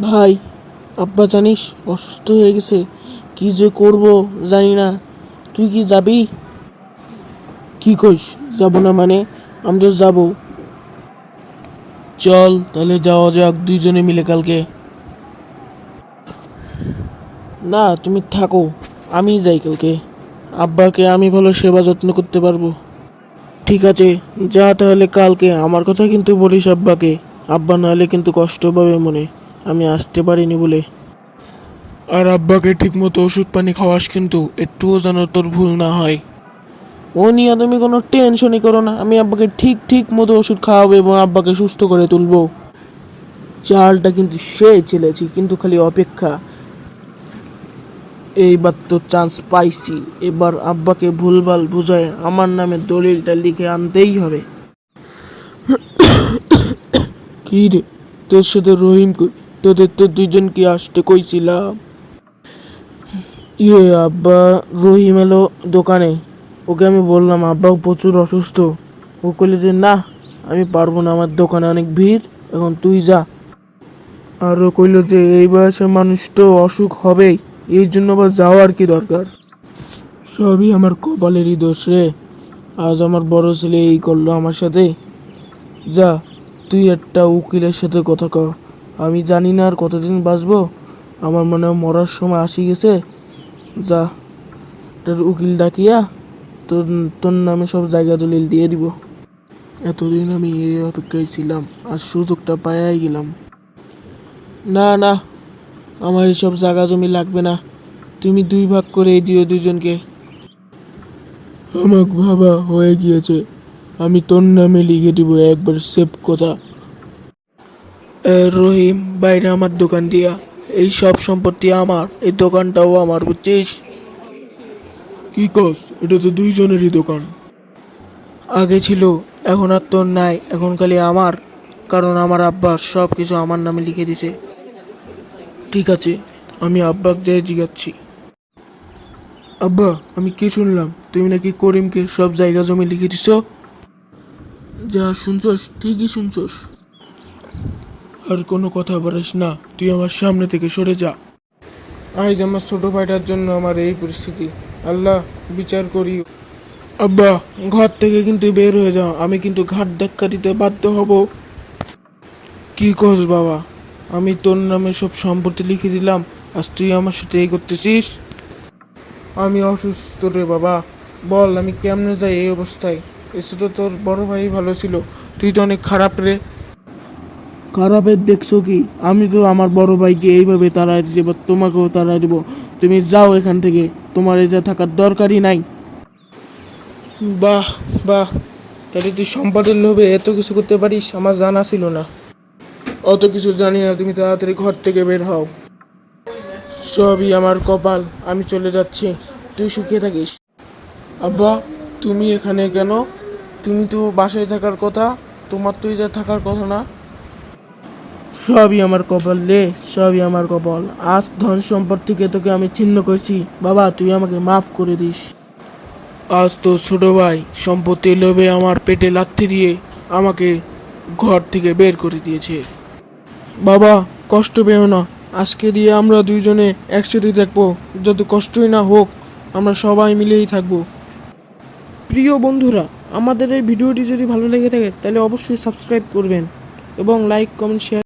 ভাই, আব্বা জানিস অসুস্থ হয়ে গেছে। কি যে করব জানি না। তুই কি যাবি? কি কইস, যাব না মানে? আমরা যাব। চল, তাহলে যাওয়া যাক দুইজনে মিলে কালকে। না, তুমি থাকো, আমি যাই কালকে। আব্বাকে আমি ভালো সেবা যত্ন করতে পারব। ঠিক আছে, যা তাহলে কালকে। আমার কথা কিন্তু বলিস আব্বাকে। আব্বা নাহলে কিন্তু কষ্ট পাবে মনে। আমি আসতে পারিনি বলে। আর আব্বাকে ঠিকমতো ওষুধ পানি খাওয়াস কিন্তু একটুও যেন তোর ভুল না হয়। ও নিয়ে তুমি কোনো টেনশনই করো না আমি আব্বাকে ঠিক ঠিক মতো ওষুধ খাওয়াবো এবং আব্বাকে সুস্থ করে তুলবো। চালটা কিন্তু সে ছেলেছি কিন্তু খালি অপেক্ষা। এইবার তো চান্স পাইছি এবার আব্বাকে ভুলভাল বুঝায় আমার নামে দলিলটা লিখে আনতেই হবে। কি রে তোর সাথে রহিম কই? তোদের তো দুইজনকে আসতে কইছিলাম। ইয়ে আব্বা রহিম এলো দোকানে। ওকে আমি বললাম আব্বাও প্রচুর অসুস্থ। ও কইলে যে, না, আমি পারব না, আমার দোকানে অনেক ভিড়, এখন তুই যা। আর ও কইলো যে, এই বয়সে মানুষ তো অসুখ হবেই, এই জন্য আবার যাওয়ার কি দরকার? সবই আমার কপালেরই দোষ রে। আজ আমার বড় ছেলে এই করল আমার সাথে। যা, তুই একটা উকিলের সাথে কথা ক। আমি জানি না আর কতদিন বাঁচবো। আমার মনে হয় মরার সময় আসি গেছে। যা, তোর উকিল ডাকিয়া তোর তোর নামে সব জায়গা দলিল দিয়ে দিব। এতদিন আমি এই অপেক্ষায় ছিলাম আর সুযোগটা পায়াই গেলাম। না না, আমার এসব জায়গা জমি লাগবে না। তুমি দুই ভাগ করে দিও দুজনকে। আমাক ভাবা হয়ে গিয়েছে। আমি তোর নামে লিখে দিব একবার সেভ কথা। রহিম, বাইরে আমার দোকান দিয়া। এই সব সম্পত্তি আমার, এই দোকানটাও আমার, বুঝছিস? কি কস, এটা তো দুইজনেরই দোকান। আগে ছিল, এখন আর তোর নাই, এখন খালি আমার, কারণ আমার আব্বা সব কিছু আমার নামে লিখে দিছে। ঠিক আছে, আমি আব্বাক যাই জিগাচ্ছি। আব্বা, আমি কি শুনলাম? তুমি নাকি করিমকে সব জায়গা জমি লিখে দিছ? যা শুনছস, ঠিকই শুনছস। আর কোনো কথা বলিস না, তুই আমার সামনে থেকে সরে যা। আজ আমার ছোট ভাইটার জন্য আমার এই পরিস্থিতি। আল্লাহ, বিচার করি। আব্বা, ঘর থেকে কিন্তু বের হয়ে যাও, আমি কিন্তু ঘাট ধাক্কা দিতে বাধ্য হব। কি কস বাবা? আমি তোর নামে সব সম্পত্তি লিখে দিলাম, আজ তুই আমার সাথে এই করতেছিস? আমি অসুস্থ রে বাবা। বল, আমি কেমনে যাই এই অবস্থায়? এসে তো তোর বড় ভাই ভালো ছিল। তুই তো অনেক খারাপ রে। খারাপের দেখছ কি? আমি তো আমার বড় ভাইকে এইভাবে তাড়াই এবার তোমাকেও তাড়াই দেবো। তুমি যাও এখান থেকে, তোমার এই যা থাকার দরকারই নাই। বাহ বাহ। তাহলে তুই সম্পদের লোভে এত কিছু করতে পারিস, আমার জানা ছিল না। অত কিছু জানি না, তুমি তাড়াতাড়ি ঘর থেকে বের হও। সবই আমার কপাল, আমি চলে যাচ্ছি। তুই সুখে থাকিস। আব্বা, তুমি এখানে কেন? তুমি তো বাসায় থাকার কথা, তোমার তো যা থাকার কথা না। সবই আমার কপাল রে, সবই আমার কপাল। আজ ধন সম্পদ থেকে তোকে আমি ছিন্ন করছি। বাবা, তুই আমাকে মাফ করে দিস। আজ তো ছোট ভাই সম্পত্তি লোভে আমার পেটে লাথি দিয়ে আমাকে ঘর থেকে বের করে দিয়েছে। বাবা, কষ্ট পেও না। আজকে দিয়ে আমরা দুইজনে একসাথে থাকব। যত কষ্টই না হোক, আমরা সবাই মিলেই থাকব। প্রিয় বন্ধুরা, আমাদের এই ভিডিওটি যদি ভালো লেগে থাকে, তাহলে অবশ্যই সাবস্ক্রাইব করবেন এবং লাইক, কমেন্ট শেয়ার